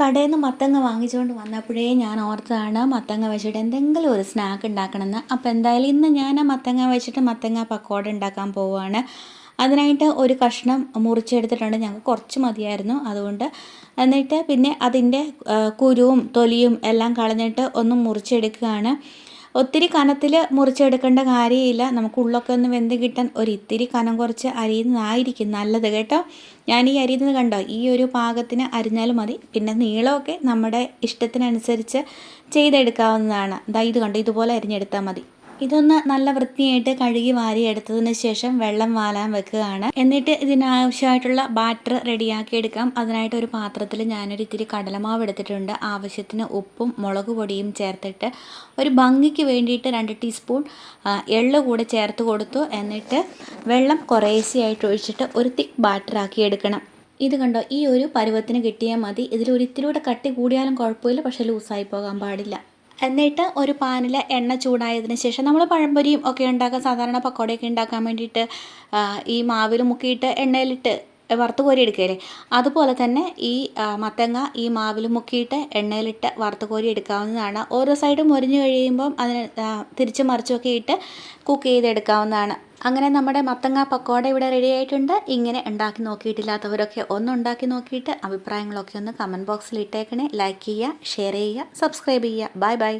കടയിൽ നിന്ന് മത്തങ്ങ വാങ്ങിച്ചുകൊണ്ട് വന്നപ്പോഴേ ഞാൻ ഓർത്തതാണ് മത്തങ്ങ വെച്ചിട്ട് എന്തെങ്കിലും ഒരു സ്നാക്ക് ഉണ്ടാക്കണമെന്ന്. അപ്പോൾ എന്തായാലും ഇന്ന് ഞാൻ ആ മത്തങ്ങ വെച്ചിട്ട് മത്തങ്ങ പക്കോട ഉണ്ടാക്കാൻ പോവുകയാണ്. അതിനായിട്ട് ഒരു കഷ്ണം മുറിച്ചെടുത്തിട്ടുണ്ട്. ഞങ്ങൾക്ക് കുറച്ച് മതിയായിരുന്നു അതുകൊണ്ട്. എന്നിട്ട് പിന്നെ അതിന്റെ കുരുവും തൊലിയും എല്ലാം കളഞ്ഞിട്ട് ഒന്ന് മുറിച്ചെടുക്കുകയാണ്. ഒത്തിരി കനത്തിൽ മുറിച്ചെടുക്കേണ്ട കാര്യമില്ല. നമുക്ക് ഉള്ളൊക്കെ ഒന്ന് വെന്ത് കിട്ടാൻ ഒരു ഇത്തിരി കനം കുറച്ച് അരിയുന്നതായിരിക്കും നല്ലത് കേട്ടോ. ഞാൻ ഈ അരിയുന്നത് കണ്ടോ? ഈ ഒരു പാകത്തിന് അരിഞ്ഞാലും മതി. പിന്നെ നീളമൊക്കെ നമ്മുടെ ഇഷ്ടത്തിനനുസരിച്ച് ചെയ്തെടുക്കാവുന്നതാണ്. ദാ ഇത് കണ്ടോ? ഇതുപോലെ അരിഞ്ഞെടുത്താൽ മതി. ഇതൊന്ന് നല്ല വൃത്തിയായിട്ട് കഴുകി വാരി എടുത്തതിന് ശേഷം വെള്ളം വാലാൻ വെക്കുകയാണ്. എന്നിട്ട് ഇതിനാവശ്യമായിട്ടുള്ള ബാറ്റർ റെഡിയാക്കി എടുക്കാം. അതിനായിട്ട് ഒരു പാത്രത്തിൽ ഞാനൊരു ഇത്തിരി കടലമാവ് എടുത്തിട്ടുണ്ട്. ആവശ്യത്തിന് ഉപ്പും മുളക് പൊടിയും ചേർത്തിട്ട് ഒരു ഭംഗിക്ക് വേണ്ടിയിട്ട് രണ്ട് ടീസ്പൂൺ എള്ള് കൂടെ ചേർത്ത് കൊടുത്തു. എന്നിട്ട് വെള്ളം കുറേശ്ശെയായിട്ട് ഒഴിച്ചിട്ട് ഒരു തിക്ക് ബാറ്ററാക്കി എടുക്കണം. ഇത് കണ്ടോ? ഈ ഒരു പരുവത്തിന് കിട്ടിയാൽ മതി. ഇതിൽ ഒരു ഇത്തിരി കൂടെ കട്ടി കൂടിയാലും കുഴപ്പമില്ല. പക്ഷേ ലൂസായി പോകാൻ പാടില്ല. എന്നിട്ട് ഒരു പാനിൽ എണ്ണ ചൂടായതിന് ശേഷം നമ്മൾ പഴംപൊരിയും ഒക്കെ ഉണ്ടാക്കാൻ സാധാരണ പക്കോടയൊക്കെ ഉണ്ടാക്കാൻ വേണ്ടിയിട്ട് ഈ മാവിൽ മുക്കിയിട്ട് എണ്ണയിലിട്ട് വറുത്ത് കോരി എടുക്കുകയില്ലേ? അതുപോലെ തന്നെ ഈ മത്തങ്ങ ഈ മാവിൽ മുക്കിയിട്ട് എണ്ണയിലിട്ട് വറുത്ത് കോരി എടുക്കാവുന്നതാണ്. ഓരോ സൈഡും മുരിഞ്ഞു കഴിയുമ്പം അതിന് തിരിച്ചു മറിച്ചൊക്കെ ഇട്ട് കുക്ക് ചെയ്തെടുക്കാവുന്നതാണ്. അങ്ങനെ നമ്മുടെ മത്തങ്ങ പക്കോട ഇവിടെ റെഡി ആയിട്ടുണ്ട്. ഇങ്ങനെ ഉണ്ടാക്കി നോക്കിയിട്ടില്ലാത്തവരൊക്കെ ഒന്ന് ഉണ്ടാക്കി നോക്കിയിട്ട് അഭിപ്രായങ്ങളൊക്കെ ഒന്ന് കമന്റ് ബോക്സിൽ ഇട്ടേക്കണേ. ലൈക്ക് ചെയ്യുക ഷെയർ ചെയ്യുക സബ്സ്ക്രൈബ് ചെയ്യുക. Bye bye